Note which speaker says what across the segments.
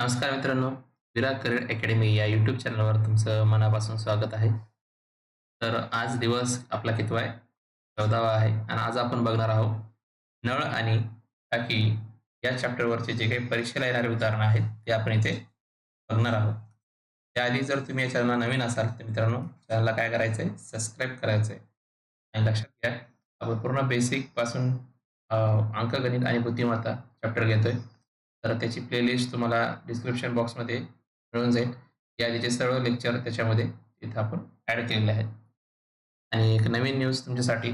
Speaker 1: नमस्कार मित्रांनो Virat career academy या यूट्यूब चॅनलवर तुमचं मनापासून स्वागत आहे. तर आज दिवस आपला कितवा आहे? चौदावा आहे आणि आज आपण बघणार आहोत नळ आणि टाकी या चॅप्टरवरचे जे काही परीक्षेला येणारे उदाहरणं आहेत ते आपण इथे बघणार आहोत. त्याआधी जर तुम्ही या चॅनलला नवीन असाल तर मित्रांनो चॅनलला काय करायचं आहे सबस्क्राईब करायचं आहे आणि लक्षात घ्या आपण पूर्ण बेसिकपासून अंकगणित आणि बुद्धिमत्ता चॅप्टर घेतोय. तर त्याची प्लेलिस्ट तुम्हाला डिस्क्रिप्शन बॉक्समध्ये मिळून जाईल. यादीचे सर्व लेक्चर त्याच्यामध्ये इथं आपण ॲड केलेले आहेत. आणि एक नवीन न्यूज तुमच्यासाठी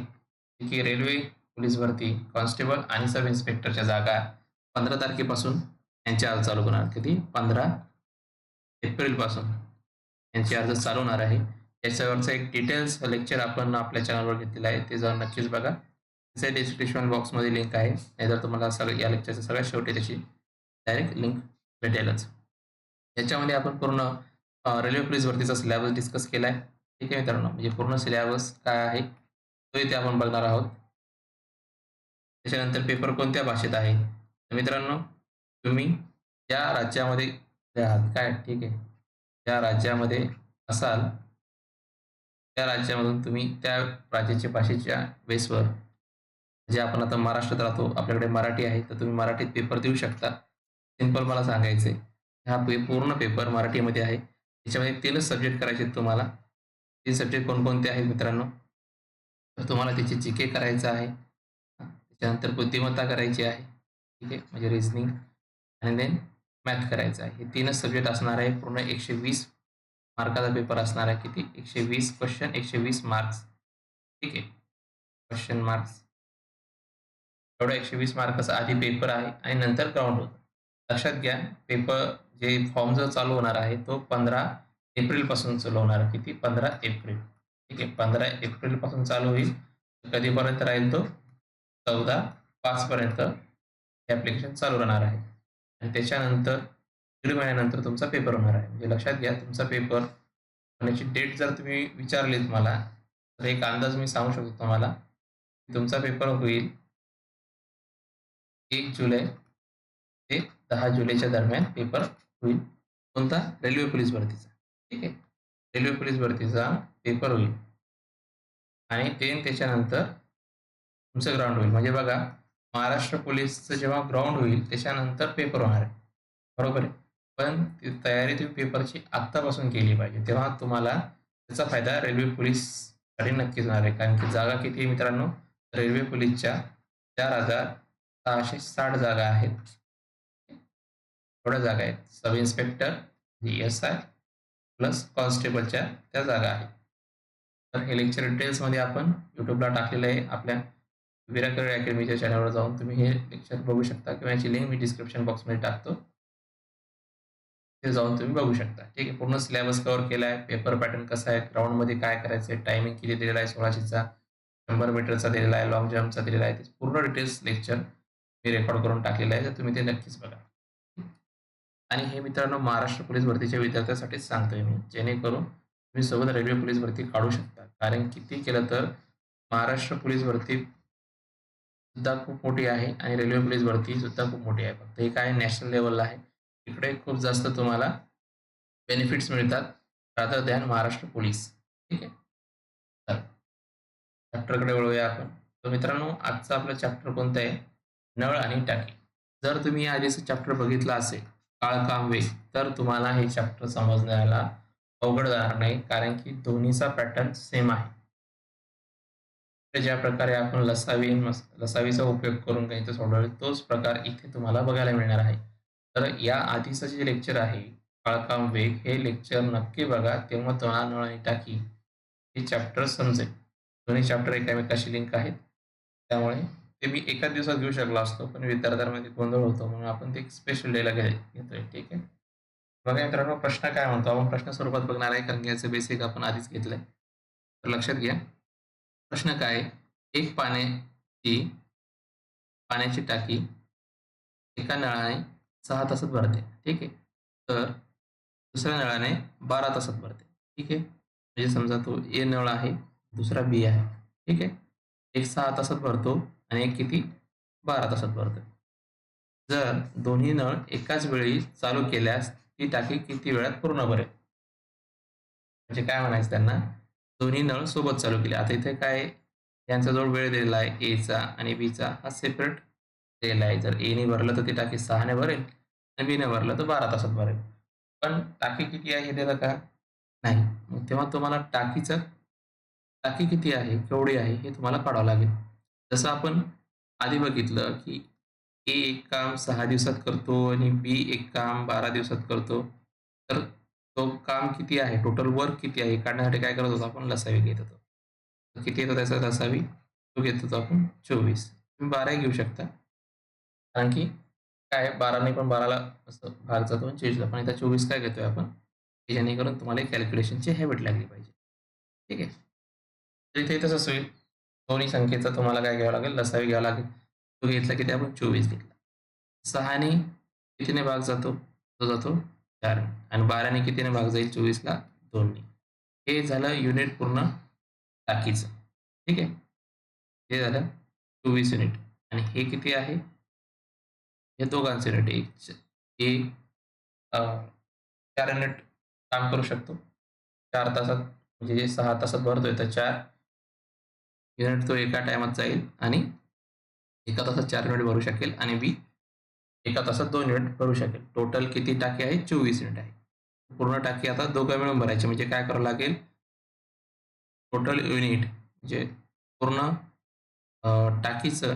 Speaker 1: की रेल्वे पोलीस भरती कॉन्स्टेबल आणि सब इन्स्पेक्टरच्या जागा पंधरा तारखेपासून यांचे अर्ज चालू होणार. किती? पंधरा एप्रिलपासून यांचे अर्ज चालू होणार आहे. याच्यावरचं एक डिटेल्स लेक्चर आपण आपल्या चॅनलवर घेतलेलं आहे. ते जाऊन नक्कीच बघा. त्याचे डिस्क्रिप्शन बॉक्समध्ये लिंक आहे. नाहीतर तुम्हाला सगळं या लेक्चरच्या सगळ्यात शेवटी त्याची डायरेक्ट लिंक भेटेलच. याच्यामध्ये आपण पूर्ण रेल्वे पोलीस भरतीचा सिलेबस डिस्कस केला आहे ठीक आहे मित्रांनो? म्हणजे पूर्ण सिलेबस काय आहे तो इथे आपण बघणार आहोत. त्याच्यानंतर पेपर कोणत्या भाषेत आहे? तर मित्रांनो तुम्ही ज्या राज्यामध्ये आहात काय? ठीक आहे. ज्या राज्यामध्ये असाल त्या राज्यामधून तुम्ही त्या राज्याच्या भाषेच्या बेसवर जे आपण आता महाराष्ट्रात राहतो आपल्याकडे मराठी आहे तर तुम्ही मराठीत पेपर देऊ शकता. सिंपल मला सांगायचं आहे हा पे पूर्ण पेपर मराठीमध्ये आहे. त्याच्यामध्ये तीनच सब्जेक्ट करायचे आहेत तुम्हाला. तीन सब्जेक्ट कोणकोणते आहेत मित्रांनो? तर तुम्हाला त्याची जी के करायचं आहे. त्याच्यानंतर बुद्धिमत्ता करायची आहे. ठीक आहे? म्हणजे रिझनिंग आणि देन मॅथ करायचं आहे. हे तीनच सब्जेक्ट असणार आहे. पूर्ण एकशे वीस मार्काचा पेपर असणार आहे. किती? एकशे वीस क्वेश्चन एकशे वीस मार्क्स ठीक आहे? क्वेश्चन मार्क्स एवढा एकशे वीस मार्काचा आधी पेपर आहे. आणि नंतर ग्राउंड होतं. लक्षात घ्या पेपर जे फॉर्म जो चालू होणार आहे तो पंधरा एप्रिलपासून चालू होणार. आहे किती? पंधरा एप्रिल. ठीक आहे पंधरा एप्रिलपासून चालू होईल. कधीपर्यंत राहील तो? चौदा पाच पर्यंत हे ॲप्लिकेशन चालू राहणार आहे. आणि त्याच्यानंतर दीड महिन्यानंतर तुमचा पेपर होणार आहे. म्हणजे लक्षात घ्या तुमचा पेपर होण्याची डेट जर तुम्ही विचारली मला तर एक अंदाज मी सांगू शकतो तुम्हाला. तुमचा पेपर होईल एक जुलै ते दहा जुलैच्या दरम्यान पेपर होईल. कोणता? रेल्वे पोलीस भरतीचा. ठीक आहे? रेल्वे पोलीस भरतीचा पेपर होईल. आणि ते त्याच्यानंतर तुमचं ग्राउंड होईल. म्हणजे बघा महाराष्ट्र पोलीसचं जेव्हा ग्राउंड होईल त्याच्यानंतर पेपर होणार आहे. बरोबर आहे? पण ती तयारी तुम्ही पेपरची आत्तापासून केली पाहिजे. तेव्हा तुम्हाला त्याचा फायदा रेल्वे पोलीससाठी नक्कीच होणार आहे. कारण की जागा किती आहे मित्रांनो? रेल्वे पोलीसच्या चार हजार सहाशे साठ जागा आहेत. एवढ्या जागा आहेत. Sub inspector S I plus कॉन्स्टेबलच्या त्या जागा आहेत. तर हे लेक्चर डिटेल्समध्ये आपण यूट्यूबला टाकलेलं आहे. आपल्या विराकर अकॅडमीच्या चॅनलवर जाऊन तुम्ही हे लेक्चर बघू शकता किंवा याची लिंक मी डिस्क्रिप्शन बॉक्समध्ये टाकतो. ते जाऊन तुम्ही बघू शकता. ठीक आहे पूर्ण सिलेबस कव्हर केला आहे पेपर पॅटर्न कसा आहे? ग्राउंडमध्ये काय करायचं आहे टायमिंग किती दिलेला आहे? सोळाशेचा. शंभर मीटरचा दिलेला आहे. लॉंग जम्पचा दिलेला आहे. ते पूर्ण डिटेल्स लेक्चर मी रेकॉर्ड करून टाकलेलं आहे. तर तुम्ही ते नक्कीच बघा. आणि हे मित्रांनो महाराष्ट्र पोलीस भरतीच्या विद्यार्थ्यांसाठीच सांगतोय मी. जेणेकरून तुम्ही सोबत रेल्वे पोलीस भरती काढू शकता. कारण किती केलं तर महाराष्ट्र पोलीस भरती सुद्धा खूप मोठी आहे आणि रेल्वे पोलीस भरती सुद्धा खूप मोठी आहे. फक्त हे काय नॅशनल लेवलला आहे. इकडे खूप जास्त तुम्हाला बेनिफिट्स मिळतात. Rather than Maharashtra police. ठीक आहे? तर चॅप्टरकडे वळूया आपण. तर मित्रांनो आजचा आपलं चॅप्टर कोणतं आहे? नळ आणि टाकी. जर तुम्ही आधीचं चॅप्टर बघितलं असेल काळ काम वेग तर तुम्हाला हे चॅप्टर समजण्याला अवघड जाणार नाही कारण की दोन्हीचा पॅटर्न सेम आहे. तर ज्या प्रकारे आपण लसावी लसावीचा उपयोग करून काही सोडवले तोच प्रकार इथे तुम्हाला बघायला मिळणार आहे. तर या आधीचं जे लेक्चर आहे काळकाम वेग हे लेक्चर नक्की बघा तेव्हा तुम्हाला नळणी टाकी हे चॅप्टर समजेल. दोन्ही चॅप्टर एकामेकाशी लिंक आहेत त्यामुळे ते मी एकाच दिवसात घेऊ शकलो असतो, पण विद्यार्थ्यांमध्ये गोंधळ होतो, म्हणून आपण ते स्पेशल डेला घे घेतोय, ठीक आहे? बघा मित्रांनो, प्रश्न काय म्हणतो? आपण प्रश्न स्वरूपात बघणार आहे, कारण याचं बेसिक आपण आधीच घेतलंय. तर लक्षात घ्या. प्रश्न काय? एक पाण्याची पाण्याची टाकी एका नळाने सहा तासात भरते, ठीक आहे? तर दुसऱ्या नळाने बारा तासात भरते, ठीक आहे? म्हणजे समजा तो ए नळ आहे, दुसरा बी आहे, ठीक आहे? एक सहा तासात भरतो आणि एक किती? बारा तासात भरते. जर दोन्ही नळ एकाच वेळी चालू केल्यास ती टाकी किती वेळात पूर्ण भरेल? म्हणजे काय म्हणायचं त्यांना? दोन्ही नळ सोबत चालू केले. आता इथे काय यांचा जो वेळ दिलेला आहे. एचा आणि बीचा हा सेपरेट दिलेला आहे. जर एने भरलं तर ती टाकी सहाने भरेल आणि बीने भरलं तर बारा तासात भरेल. पण टाकी किती आहे हे दिलं का? नाही. मग तेव्हा तुम्हाला टाकीचं टाकी किती आहे? केवढी आहे? हे तुम्हाला काढावं लागेल. जसं आपण आधी बघितलं की ए एक काम सहा दिवसात करतो आणि बी एक काम बारा दिवसात करतो तर तो काम किती आहे? टोटल वर्क किती आहे? काढण्यासाठी काय करत होतो आपण? लसावी घेत होतो. किती येतो त्याचा? लसावी तो घेत होतो आपण चोवीस. तुम्ही बाराही घेऊ शकता. कारण की काय बाराने पण बाराला असं भाग जातो आणि चोवीसला पण इथं चोवीस काय घेतोय आपण? जेणेकरून तुम्हाला कॅल्क्युलेशनची हॅबिट लागली पाहिजे. ठीक आहे? तर इथे तसंच होईल. दोन्ही संख्येचा तुम्हाला काय घ्यावं लागेल? लसावी घ्यावं लागेल. तो घेतला किती? आपण चोवीस घेतला. सहाने कितीने भाग जातो? तो जातो चार. आणि बाराने कितीने भाग जाईल? चोवीसला दोनने. हे झालं युनिट पूर्ण टाकीचं ठीक आहे? हे झालं चोवीस युनिट. आणि हे किती आहे? हे दोघांचं युनिट. एक एक चार युनिट काम करू शकतो. चार तासात म्हणजे जे सहा तासात भरतोय तर चार युनिट तो एका टायमात जाईल आणि एका तासात चार युनिट भरू शकेल आणि बी एका तासात दोन युनिट भरू शकेल. टोटल किती टाकी आहे? चोवीस युनिट आहे. पूर्ण टाकी आता दोघं मिळून भरायची. म्हणजे काय करावं लागेल? टोटल युनिट म्हणजे पूर्ण टाकीचं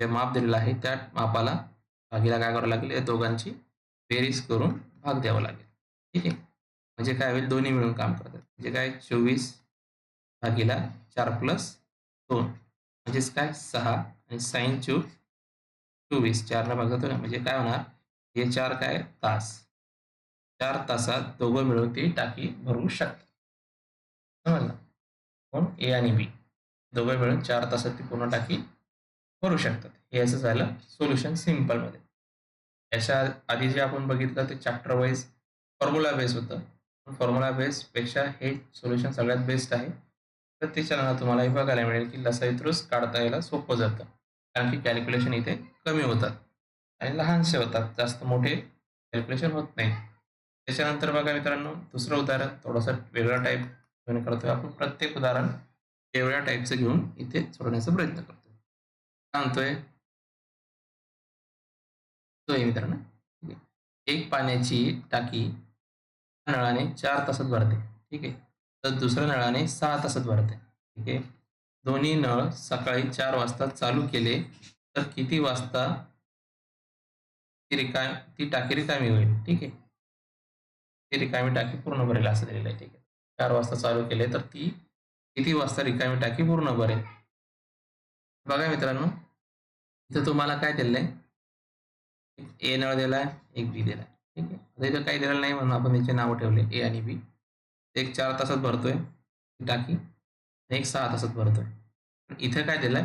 Speaker 1: जे माप दिलेलं आहे त्या मापाला भागीला काय करावं लागेल? या दोघांची बेरीज करून भाग द्यावा लागेल. ठीक आहे? म्हणजे काय होईल? दोन्ही मिळून काम करतात. म्हणजे काय? चोवीस भागीला चार प्लस दोन म्हणजेच काय सहा आणि साईन चू चोवीस चारला भाग ना म्हणजे काय होणार हे चार काय तास। चार तासात दोघं मिळून ती टाकी भरू शकतात ए आणि बी। दोघं मिळून चार तासात ती पूर्ण टाकी भरू शकतात हे असं झालं सोल्युशन सिम्पलमध्ये याच्या आधी जे आपण बघितलं ते चॅप्टर वाईज फॉर्म्युला बेस होतं. फॉर्म्युला बेसपेक्षा हे सोल्युशन सगळ्यात बेस्ट आहे. प्रत्येक तुम्हाला हे बघायला मिळेल की लसाई काढता यायला सोपं जातं. कारण की कॅल्क्युलेशन इथे कमी होतात. आणि लहानसे होतात. जास्त मोठे कॅल्क्युलेशन होत नाही. त्याच्यानंतर बघा मित्रांनो दुसरं उदाहरण थोडंसं वेगळा टाईप घेऊन करतोय आपण. प्रत्येक उदाहरण वेगळ्या टाईपचं घेऊन इथे सोडण्याचा प्रयत्न करतोय. सांगतोय. तो मित्रांनो. एक पाण्याची टाकी नळाने चार तासात भरते. ठीक आहे. तर दुसऱ्या नळाने सहा तासात भरते. ठीक आहे? दोन्ही नळ सकाळी चार वाजता चालू केले तर किती वाजता ती रिकाम ती टाकी रिकामी होईल? ठीक आहे? ती रिकामी टाकी पूर्ण भरेल असं दिलेलं आहे. ठीक आहे? चार वाजता चालू केले तर ती किती वाजता रिकामी टाकी पूर्ण भरेल बघा मित्रांनो इथं तुम्हाला काय दिलेलं आहे ए नळ दिलाय एक बी दिलाय. ठीक आहे? इथं काही दिलेलं नाही म्हणून आपण त्याचे नावं ठेवले ए आणि बी. एक चार तासात भरतोय टाकी. एक सहा तासात भरतोय. इथे काय दिलंय?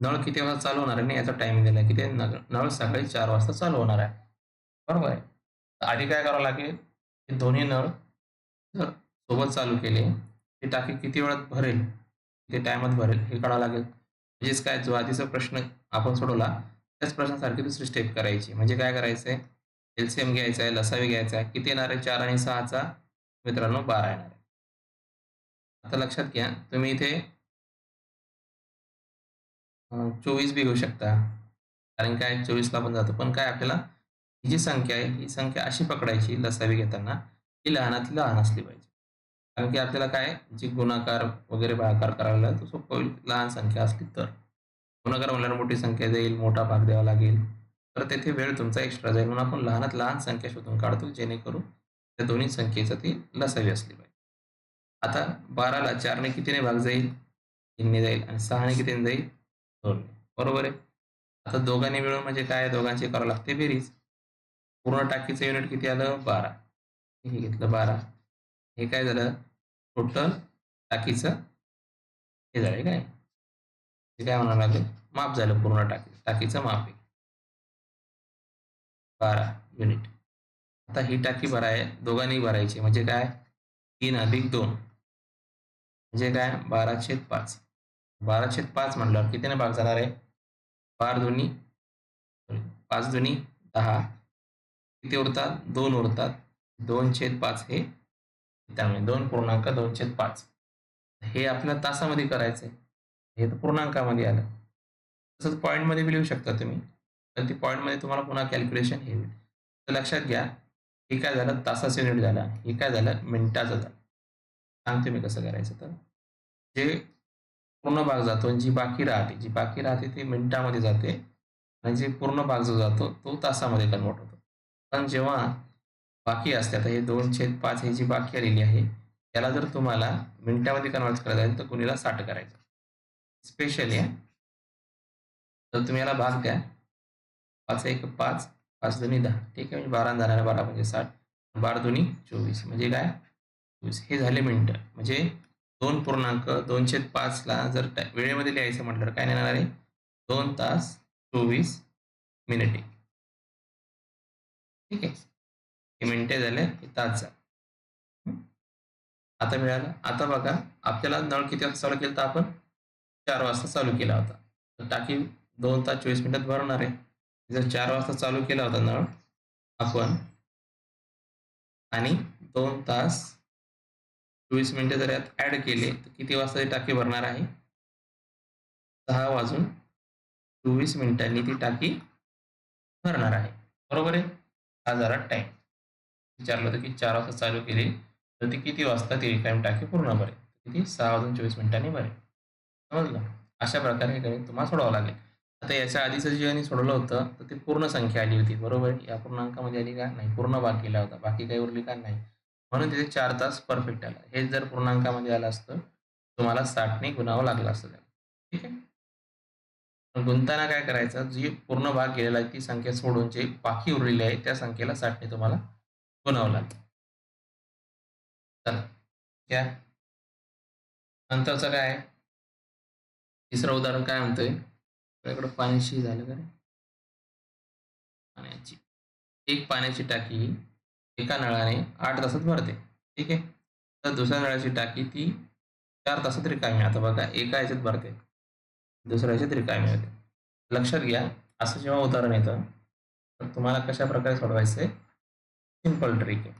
Speaker 1: नळ किती वाजता चालू होणार आहे आणि याचा टायमिंग दिलाय. किती? ते नळ सकाळी चार वाजता चालू होणार आहे. बरोबर आहे. आधी काय करावं लागेल? हे दोन्ही नळ जर सोबत चालू केले ती टाकी किती वेळात भरेल? किती टायमात भरेल? हे काढावं लागेल. म्हणजेच काय? जो आधीचा प्रश्न आपण सोडवला त्याच प्रश्नासारखी दुसरी स्टेप करायची. म्हणजे काय करायचं आहे एलसीएम घ्यायचा आहे लसावी घ्यायचा आहे किती येणार आहे? चार आणि सहाचा. मित्रांनो बारा येणार आता लक्षात घ्या तुम्ही इथे चोवीस बी घेऊ शकता. कारण काय? चोवीसला पण जातो. पण काय आपल्याला ही जी संख्या आहे ही संख्या अशी पकडायची लसावी घेताना ही लहानातली लहान असली पाहिजे. कारण की आपल्याला काय? जी गुणाकार वगैरे भागाकार करायला तो सोपं होईल. लहान संख्या असली तर. गुणाकार म्हणल्यावर मोठी संख्या जाईल मोठा भाग द्यावा लागेल. तर तेथे वेळ तुमचा एक्स्ट्रा जाईल. म्हणून आपण लहानात लहान संख्या शोधून काढतो जेणेकरून या दोन्ही संख्येचं ती लसावी असली पाहिजे. आता बाराला चारने कितीने भाग जाईल? तीनने जाईल आणि सहाने कितीने जाईल? दोनने. बरोबर आहे? आता दोघांनी मिळून म्हणजे काय? दोघांचे करावं लागते बेरीज. पूर्ण टाकीचं युनिट किती आलं? बारा. हे घेतलं बारा. हे काय झालं? टोटल टाकीचं हे झालं काय? हे काय म्हणावं लागेल? माप झालं पूर्ण टाकी टाकीचं माप आहे. बारा युनिट. आता ही टाकी भराय दोघांनी भरायची. म्हणजे काय? तीन अधिक दोन. म्हणजे काय? बारा छेद पाच. बारा छेद पाच म्हटल्यावर कितीने भाग जाणार आहे? बार दोन्ही पाच दुनी दहा. किती उरतात? दोन उरतात. दोन छेद पाच हे त्यामुळे दोन पूर्णांक दोन छेद पाच. हे आपल्या तासामध्ये करायचं आहे हे तर पूर्णांकामध्ये आलं. तसंच पॉईंटमध्ये बी लिहू शकता तुम्ही. तर ती पॉईंटमध्ये तुम्हाला पुन्हा कॅल्क्युलेशन हे होईल. तर लक्षात घ्या. हे काय झालं? तासाचं युनिट झालं. हे काय झालं? मिनिटाचं झालं. सांगते मी कसं करायचं तर. जे पूर्ण भाग जातो आणि जी बाकी राहते जी बाकी राहते ती मिनिटामध्ये जाते. आणि जे पूर्ण भाग जो जातो तो तासामध्ये कन्वर्ट होतो. पण जेव्हा बाकी असते आता हे दोन छेद पाच ही जी बाकी आलेली आहे त्याला जर तुम्हाला मिनिटामध्ये कन्वर्ट करायचं आहे तर कुणीला साठ करायचं. स्पेशली तर तुम्ही याला भाग द्या. पाच एक पाच. पाच दोन्ही दहा. ठीक आहे म्हणजे बारा दहा बारा म्हणजे साठ. बारा दोन्ही चोवीस. म्हणजे काय? चोवीस. हे झाले मिनटं. म्हणजे दोन पूर्णांक दोनशे पाचला जर वेळेमध्ये लिहायचं म्हटलं तर काय येणार आहे? दोन तास चोवीस मिनिटे. ठीक आहे. हे मिनिटे झाले हे तास झाले. आता मिळालं? आता बघा. आपल्याला नळ किती वाजता चालू केलं तर आपण? चार वाजता चालू केला होता. तर टाकी दोन तास चोवीस मिनिटात भरणार आहे. जर चार वाजता चालू केला होता नळ आपण आणि दोन तास चोवीस मिनिटे जर यात ॲड केले तर किती वाजता ती टाकी भरणार आहे? सहा वाजून चोवीस मिनिटांनी ती टाकी भरणार आहे. बरोबर आहे? हा जरा टाईम विचारलं होतं की चार वाजता चालू केली तर ती किती वाजता ती रिकामी टाकी पूर्ण भरेल? किती? सहा वाजून चोवीस मिनिटांनी भरेल. समजलं? अशा प्रकारे हे गणित तुम्हाला सोडवावं लागेल. आता याच्या आधीचं जे गणित सोडवलं होतं तर ती पूर्ण संख्या आली होती बरोबर? या पूर्णांकामध्ये आली का? नाही पूर्ण भाग केला होता. बाकी काही उरली का? नाही. म्हणून तिथे चार तास परफेक्ट आला. हे जर पूर्णांकामध्ये आलं असतं तुम्हाला साठने गुणावं लागलं असतं. ठीक आहे? गुंताना काय करायचं? जी पूर्ण भाग गेलेला आहे ती संख्या सोडून जे बाकी उरलेली आहे त्या संख्येला साठने तुम्हाला गुणावं लागतं. चला. घ्या नंतरचं काय तिसरं उदाहरण काय म्हणतोय? आपल्याकडं पाण्याची झालं का रे? पाण्याची. एक पाण्याची टाकी एका नळाने आठ तासात भरते. ठीक आहे? तर दुसऱ्या नळाची टाकी ती चार तासात रिकामी आता बघा एका ह्याच्यात भरते. दुसऱ्या ह्याच्यात रिकामी होते. लक्षात घ्या असं जेव्हा उदाहरण येतं तर तुम्हाला कशा प्रकारे सोडवायचं आहे सिंपल ट्रिक आहे.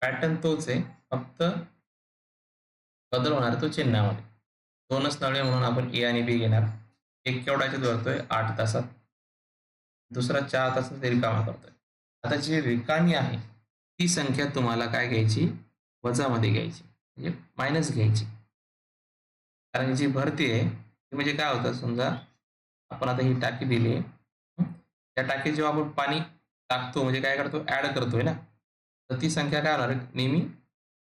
Speaker 1: पॅटर्न तोच आहे. फक्त बदल होणार तो चिन्हामध्ये. दोनच नळे म्हणून आपण ए आणि बी घेणार. एक केवढ्याच्यात धरतोय आठ तासात. दुसरा चार तासात रिकामा करतोय. आता जी रिकामी आहे ती संख्या तुम्हाला काय घ्यायची? वजामध्ये घ्यायची. म्हणजे मायनस घ्यायची. कारण जी भरती आहे ती म्हणजे काय होतं समजा? आपण आता ही टाकी दिली. आहे त्या टाकीत जेव्हा आपण पाणी टाकतो म्हणजे काय करतो? ॲड करतोय ना? तर ती संख्या काय होणार आहे? नेहमी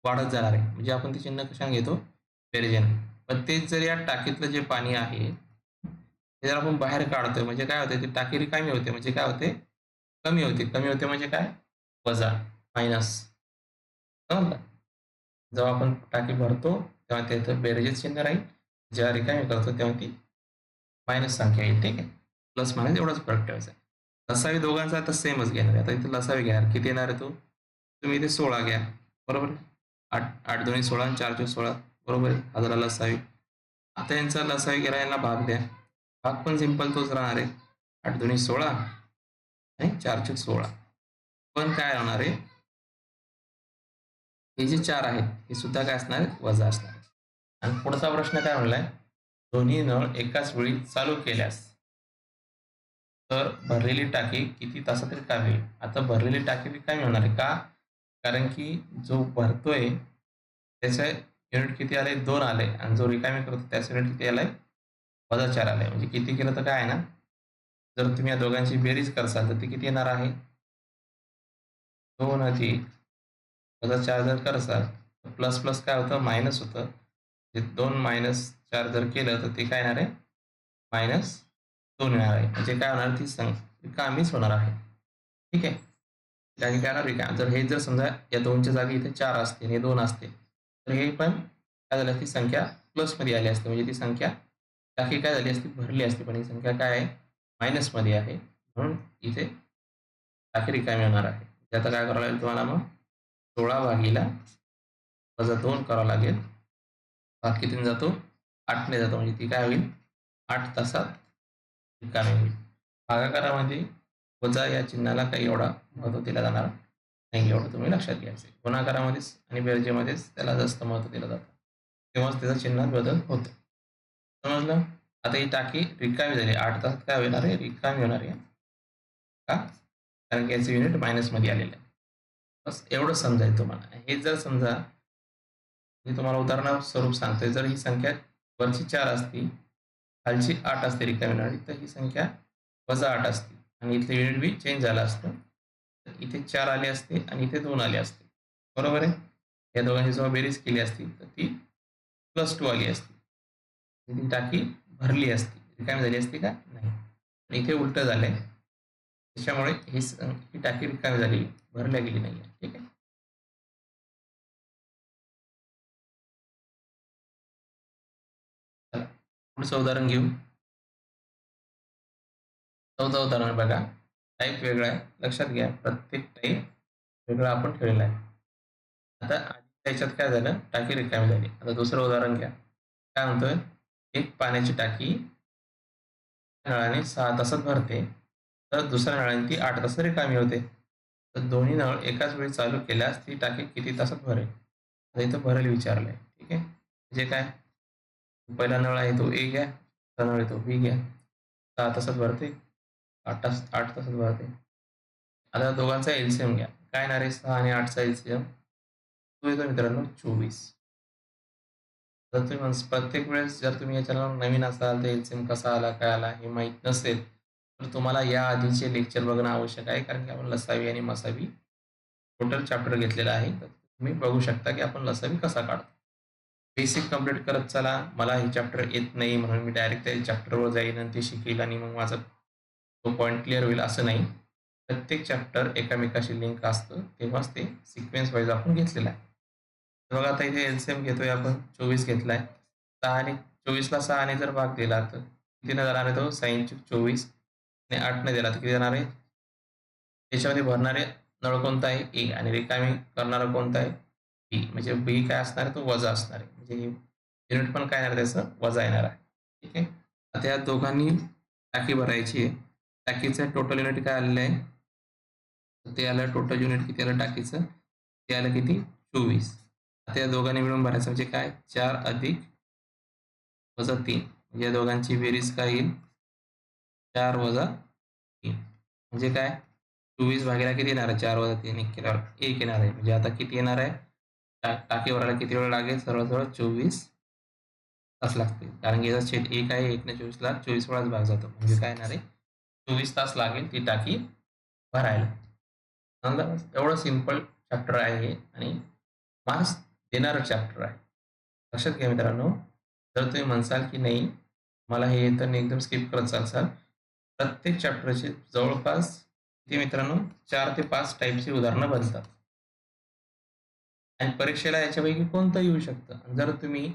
Speaker 1: वाढत जाणार आहे. म्हणजे आपण ती चिन्ह कशा घेतो? बेरजेन पण तेच जर या टाकीतलं जे पाणी आहे जर आपण बाहेर काढतोय. म्हणजे काय होते ती टाकी रिकामी होते. म्हणजे काय होते? कमी होते. कमी होते म्हणजे काय? वजा मायनस समजलं? जेव्हा आपण टाकी भरतो तेव्हा त्याचं बेरजेच चिन्ह राहील. जेव्हा रिकामी करतो तेव्हा ती मायनस संख्या येईल. ठीक आहे? प्लस मायनस एवढाच फरक ठेवायचा लसावी दोघांचा आता सेमच घेणार आहे. आता इथे लसावी घेणार. किती येणार आहे तो? तुम्ही इथे सोळा घ्या. बरोबर? आठ आठ दोन्ही सोळा आणि चार चोवीस सोळा. बरोबर? आहे हा लसावी. आता यांचा लसावी गेला यांना भाग द्या. भाग पण सिंपल तोच राहणार आहे. आठ दोन्ही सोळा आणि चार चोवीस सोळा. पण काय राहणार आहे? हे जे चार आहेत हे सुद्धा काय असणार आहे? वजा असणार आहे. आणि पुढचा प्रश्न काय म्हणलाय? दोन्ही नळ एकाच वेळी चालू केल्यास. तर भरलेली टाकी किती तासात रिकामी? होईल आता भरलेली टाकी रिकामी होणार आहे का? कारण की जो भरतोय त्याचे युनिट किती आले? दोन आले. आणि जो रिकामी करतो त्याचे युनिट किती आलाय वजा चार आले म्हणजे किती केलं तर काय आहे ना? जर तुम्ही या दोघांची बेरीज करसाल तर ती किती येणार आहे? दोन अधिक वजा चार जर करसाल तर प्लस प्लस काय होतं? मायनस होतं. दोन मायनस चार जर केलं तर ते काय येणार आहे? मायनस दोन येणार आहे. म्हणजे काय होणार? ती संख रिकामीच होणार आहे. ठीक आहे? जागी काय होणार जर हे जर समजा या दोनच्या जागी इथे चार असते हे दोन असते तर हे पण काय झालं? ती संख्या प्लसमध्ये आली असते. म्हणजे ती संख्या टाकी काय झाली असती? भरली असती. पण ही संख्या काय आहे? मायनसमध्ये आहे. म्हणून इथे टाकी रिकामी होणार आहे? आता काय करावं लागेल तुम्हाला मग? सोळा भागीला वजा दोन करावं लागेल. भाग कितीने जातो? आठने जातो. म्हणजे ती काय होईल? आठ तासात रिकामी होईल. भागाकारामध्ये वजा या चिन्हाला काही एवढा महत्त्व दिला जाणार नाही. एवढं तुम्ही लक्षात घ्यायचं गुणाकारामध्येच आणि बेरजेमध्येच त्याला जास्त महत्त्व दिलं जातं. तेव्हाच त्याचा चिन्हात बदल होतो. समजलं? आता ही टाकी रिकामी झाली. आठ तास काय होणार आहे? रिकामी होणार आहे. का? कारण की याचं युनिट मायनसमध्ये आलेलं आहे. बस एवढं समजायचं तुम्हाला. हे जर समजा मी तुम्हाला उदाहरण स्वरूप सांगतोय. जर ही संख्या वरची चार असती खालची आठ असते रिकामी होणारी. तर ही संख्या वजा आठ असते. आणि इथलं युनिट बी चेंज झालं असतं. तर इथे चार आले असते आणि इथे दोन आले असते. बरोबर आहे? या दोघांची जेव्हा बेरीज केली असती तर ती प्लस टू आली असती. ती टाकी भरली असती. रिकामी झाली असती का? नाही. आणि इथे उलट झालंय. त्याच्यामुळे ही ही टाकी रिकामी झाली. भरल्या गेली नाही ठीक आहे? पुढचं उदाहरण घेऊ. चौदा उदाहरण बघा. टाईप वेगळा आहे. लक्षात घ्या प्रत्येक टाईप वेगळा आपण ठेवलेला आहे. आता त्याच्यात काय झालं? टाकी रिकामी झाली. आता दुसरं उदाहरण घ्या. काय म्हणतोय? एक पाण्याची टाकी नळाने सहा तासात भरते. तर दुसऱ्या नळाने ती आठ तासात रिकामी होते. तर दोन्ही नळ एकाच वेळी चालू केल्यास ती टाकी किती तासात भरेल? आता इथं भरेल विचारलंय. ठीक आहे? म्हणजे काय? पहिला नळ आहे तो ए घ्या दुसरा नळ आहे तो बी घ्या. सहा तासात भरते. आठ तास आठ तासात भरते. आता दोघांचा एलसीएम घ्या. काय येणार आहे? सहा आणि आठचा एलसीएम? तो येतो मित्रांनो चोवीस. जर तुम्ही प्रत्येक वेळेस जर तुम्ही या चॅनलवर नवीन असाल तर एलसीएम कसा आला काय आला हे माहीत नसेल तर तुम्हाला या आधीचे लेक्चर बघणं आवश्यक आहे. कारण की आपण लसावी आणि मसावी टोटल चॅप्टर घेतलेला आहे. तर तुम्ही बघू शकता की आपण लसावी कसा काढतो. बेसिक कंप्लीट करत चला. मला हे चॅप्टर येत नाही म्हणून मी डायरेक्ट त्या चॅप्टरवर जाईन आणि ते शिकेल आणि मग माझं तो पॉईंट क्लिअर होईल असं नाही. प्रत्येक चॅप्टर एकामेकाशी लिंक असतं. तेव्हाच ते सिक्वेन्स वाईज आपण घेतलेलं आहे. बघा आता इथे एलसीएम घेतोय आपण. चोवीस घेतलाय. सहा आणि चोवीसला सहा आणि जर भाग दिला तर कितीनं जाणार आहे तो? साईनची चोवीस. आणि आठने दिला तर किती जाणार आहे? त्याच्यामध्ये भरणारे नळ कोणता आहे? ए. आणि रिकामी करणारा कोणता आहे? बी. म्हणजे बी काय असणार आहे तो वजा असणार आहे. म्हणजे युनिट पण काय येणार त्याचं वजा येणार आहे. ठीक आहे? आता या दोघांनी टाकी भरायची आहे. टाकीचं टोटल युनिट काय आलेलं आहे? ते आलं टोटल युनिट किती आलं? टाकीचं. ते आलं किती? चोवीस. आता या दोघांनी मिळून भरायचं म्हणजे काय? चार अधिक वजा तीन. म्हणजे या दोघांची बेरीज काय येईल? चार वजा तीन. म्हणजे काय? चोवीस भागीला किती येणार आहे? चार वजा तीन एक केल्यावर एक येणार आहे. म्हणजे आता किती येणार आहे? टा टाकी भरायला किती वेळ लागेल? सर्व चोवीस तास लागतील. कारण की याचा छेद एक आहे एकने चोवीसला चोवीस वेळाच भाग जातो. म्हणजे काय येणार आहे? चोवीस तास लागेल ती टाकी भरायला. एवढं सिंपल चॅप्टर आहे हे. आणि मार्क्स देणारं चॅप्टर आहे. लक्षात घ्या मित्रांनो. जर तुम्ही म्हणसाल की नाही मला हे तर एकदम स्किप करत चालसाल. प्रत्येक चॅप्टरचे जवळपास ते मित्रांनो? चार ते पाच टाईपची उदाहरणं बनतात. आणि परीक्षेला याच्यापैकी कोणतं येऊ शकतं. जर तुम्ही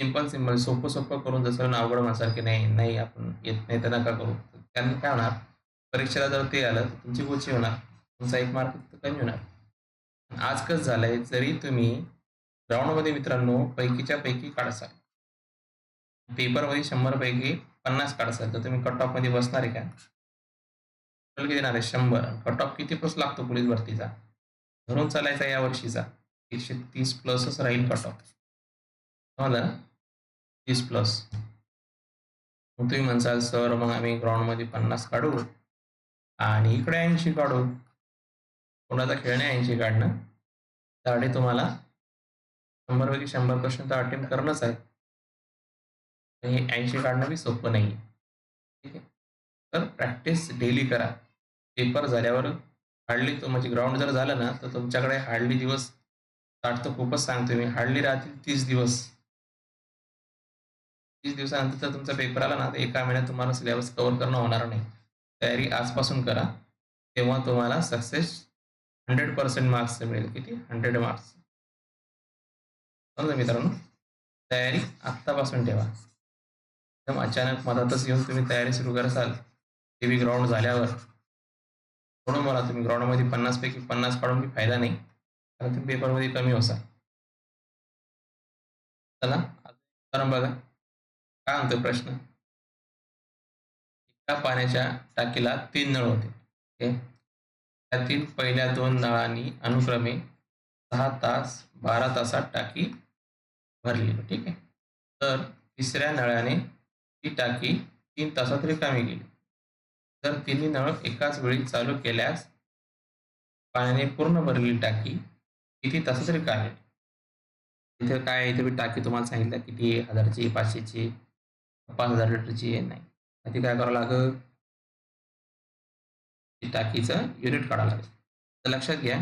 Speaker 1: सिंपल सिंपल सोपं सोपं करून जसं अवघड म्हणसाल की नाही नाही आपण येत नाही तर नका करू. त्यांना काय होणार? परीक्षेला जर ते आलं तर तुमची गोची होणार. तुमचा एक मार्क कमी होणार. आज कसं झालंय? जरी तुम्ही ग्राउंडमध्ये मित्रांनो पैकीच्या पैकी काढसाल पेपरमध्ये शंभर पैकी पन्नास काढसाल तर तुम्ही कट ऑफमध्ये बसणार आहे का? किती येणार आहे? शंभर. कट ऑफ किती प्लस लागतो पोलीस भरतीचा? धरून चालायचा या वर्षीचा. एकशे तीस प्लसच राहील कट ऑफ समजलं तीस प्लस मग तुम्ही म्हणसाल सर मग आम्ही ग्राउंडमध्ये पन्नास काढू आणि इकडे ऐंशी काढू. कोणाचा खेळणे ऐंशी काढणं? त्यासाठी तुम्हाला शंभरपैकी शंभर प्रश्न तर अटेम्प्ट करणंच आहे. हे ऐंशी काढणं बी सोपं नाही ठीक आहे? तर प्रॅक्टिस डेली करा. पेपर झाल्यावर हार्डली तो म्हणजे ग्राउंड जर झालं ना तर तुमच्याकडे हार्डली दिवस साठ तर खूपच सांगतो मी. हार्डली राहतील तीस दिवस. तीस दिवसानंतर जर तुमचा पेपर आला ना तर एका महिन्यात तुम्हाला सिलेबस कव्हर करणं होणार नाही. तयारी आजपासून करा. तेव्हा तुम्हाला सक्सेस हंड्रेड पर्सेंट मार्क्स मिळेल. किती? हंड्रेड मार्क्स समजा मित्रांनो तयारी आत्तापासून ठेवा. एकदम अचानक मधातच येऊन तुम्ही तयारी सुरू कराल. ते बी ग्राउंड झाल्यावर. म्हणून मला तुम्ही ग्राउंडमध्ये पन्नास पैकी पन्नास पाडून फायदा नाही. कारण तुम्ही पेपरमध्ये कमी होसाल चला कारण बघा. काय म्हणतो प्रश्न? एका पाण्याच्या टाकीला तीन नळ होते. ओके? त्यातील पहिल्या दोन नळांनी अनुक्रमे सहा तास बारा तासात टाकी भरली ठीक आहे. तर तिसऱ्या नळाने ती टाकी तीन तासात रिकामी केली. जर तिन्ही नळ एकाच वेळी चालू केल्यास पाण्याने पूर्ण भरलेली टाकी किती तासात रिकामी इथे काय आहे? इथे मी टाकी तुम्हाला सांगितलं किती हजारची पाचशेची पाच हजार लिटरची नाही. ती काय करावं लागेल? टाकीचं युनिट काढावं लागेल. तर लक्षात घ्या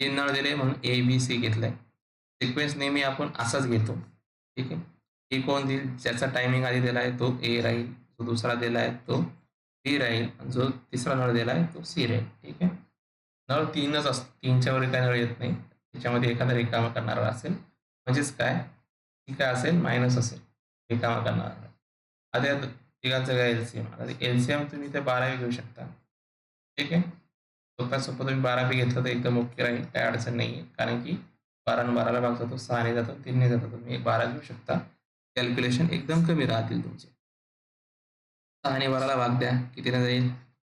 Speaker 1: तीन नळ दिले म्हणून ए बी सी घेतलंय. सिक्वेन्स नेहमी आपण असाच घेतो. ठीक आहे? ए कोण देईल? ज्याचा टायमिंग आधी दिला आहे तो ए राहील. जो दुसरा दिला आहे तो बी राहील. जो तिसरा नळ दिला आहे तो सी राहील. ठीक आहे? नळ तीनच असतो. तीनच्या वर काय नळ येत नाही. त्याच्यामध्ये एखादा रिकामा करणारा असेल म्हणजेच काय? ती काय असेल? मायनस असेल. रिकामा करणारा. आता तिघांचं काय एलसीएम आता एलसीएम तुम्ही ते बारावी घेऊ शकता. ठीक आहे? स्वतः तुम्ही बारावी घेतलं तर एकदम ओके राहील. काय अडचण नाही आहे कारण की बारा बाराला भाग जातो सहाने जातो तीनने जातो. तुम्ही बारा घेऊ शकता. कॅल्क्युलेशन एकदम कमी राहतील तुमचे. सहाने बाराला भाग द्या. कितीने जाईल?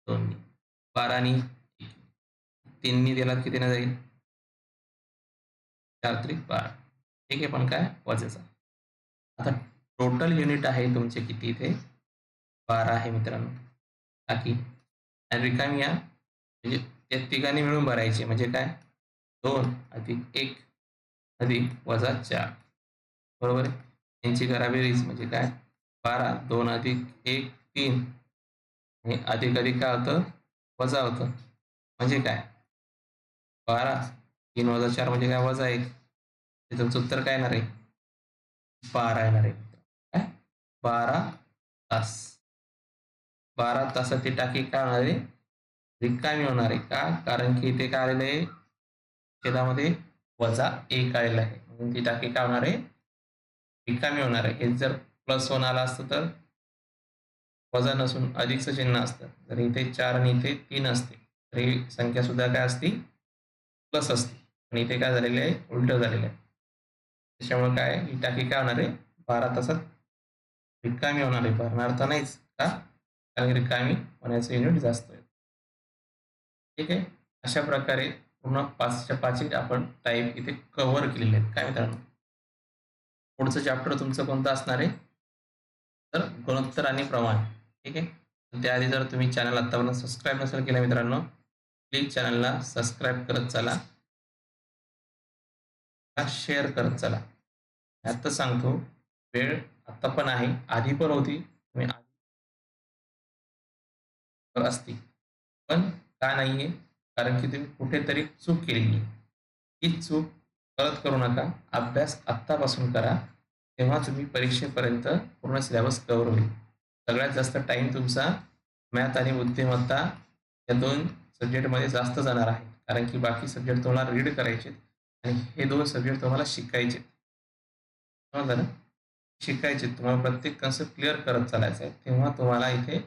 Speaker 1: दोन बारानी तीननी दिला कितीने जाईल? चार त्रिक बारा. ठीक आहे पण काय? वजेचा. आता टोटल युनिट आहे तुमचे किती इथे? बारा आहे मित्रांनो. टाकी आणि रिकामी या म्हणजे त्या तिघांनी मिळून भरायचे. म्हणजे काय? दोन अधिक एक. अधिक वजा चार. बरोबर आहे? यांची करा बेरीज म्हणजे काय? बारा दोन अधिक एक तीन. आणि अधिक अधिक काय होतं? वजा होतं. म्हणजे काय? बारा तीन वजा चार म्हणजे काय? वजा एक. तुमचं उत्तर काय येणार आहे? बारा येणार आहे. काय? बारा तास. बारा तासात ते टाकी काय होणार आहे? रिकामी होणार आहे का? कारण की इथे काय आलेलं आहे? छेदामध्ये वजा एक आलेला आहे. म्हणून ती टाकी काय होणार आहे? रिकामी होणार आहे. जर प्लस वन आला असतं तर वजा नसून अधिकचं चिन्ह असतं. तर इथे चार आणि इथे तीन असते तर ही संख्या सुद्धा काय असती? प्लस असते. आणि इथे काय झालेलं आहे? उलट झालेलं आहे. त्याच्यामुळे काय? ही टाकी काय होणार आहे? बारा तासात रिकामी होणार आहे. भरणार तर नाहीच का? कारण रिकामी होण्याचं युनिट जास्त आहे. ठीक आहे? अशा प्रकारे पूर्ण पाचच्या पाच आपण टाईप इथे कव्हर केलेले आहेत. काय मित्रांनो पुढचं चॅप्टर तुमचं कोणतं असणार आहे? तर गुणोत्तर आणि प्रमाण. ठीक आहे? त्याआधी जर तुम्ही चॅनल आत्तापर्यंत सबस्क्राईब नसेल केलं मित्रांनो प्लीज चॅनलला सबस्क्राईब करत चला. शेअर करत चला. आता सांगतो वेळ आता पण आहे आधी पण होती तुम्ही असती. पण का नाहीये? कारण की तुम्ही कुठेतरी चूक केलेली ही चूक परत करू नका. अभ्यास आत्तापासून करा. तेव्हा तुम्ही परीक्षेपर्यंत पूर्ण सिलेबस कव्हर होईल. सगळ्यात जास्त टाइम तुमचा मॅथ आणि बुद्धिमत्ता या दोन सब्जेक्टमध्ये जास्त जाणार आहे. कारण की बाकी सब्जेक्ट तुम्हाला रीड करायचे आणि हे दोन सब्जेक्ट तुम्हाला शिकायचे समजलं ना? शिकायचे तुम्हाला प्रत्येक कन्सेप्ट क्लिअर करत चालायचं आहे तेव्हा तुम्हाला इथे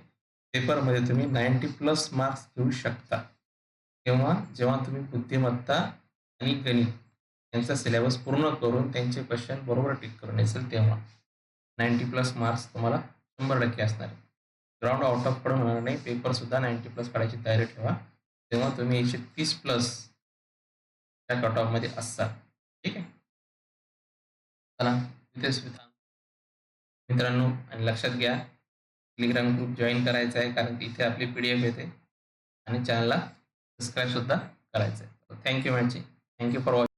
Speaker 1: पेपरमध्ये तुम्ही नाईन्टी प्लस मार्क्स घेऊ शकता. तेव्हा जेव्हा तुम्ही बुद्धिमत्ता आणि गणित यांचा सिलेबस पूर्ण करून त्यांचे क्वेश्चन बरोबर टिक करून असेल तेव्हा. नाईन्टी प्लस मार्क्स तुम्हाला शंभर टक्के असणार आहे. ग्राउंड आउट ऑफ पण होणार नाही. पेपरसुद्धा नाईन्टी प्लस काढायची तयारी ठेवा. तेव्हा तुम्ही एकशे तीस प्लस त्या कट ऑफमध्ये असाल. ठीक आहे? चला इथेच मित्रांनो आणि लक्षात घ्या. टेलिग्राम ग्रुप जॉईन करायचा आहे कारण की इथे आपली पी डी एफ येते. आणि चॅनलला सबस्क्राईब सुद्धा करायचं आहे थँक्यू मॅडजी थँक्यू फॉर वॉचिंग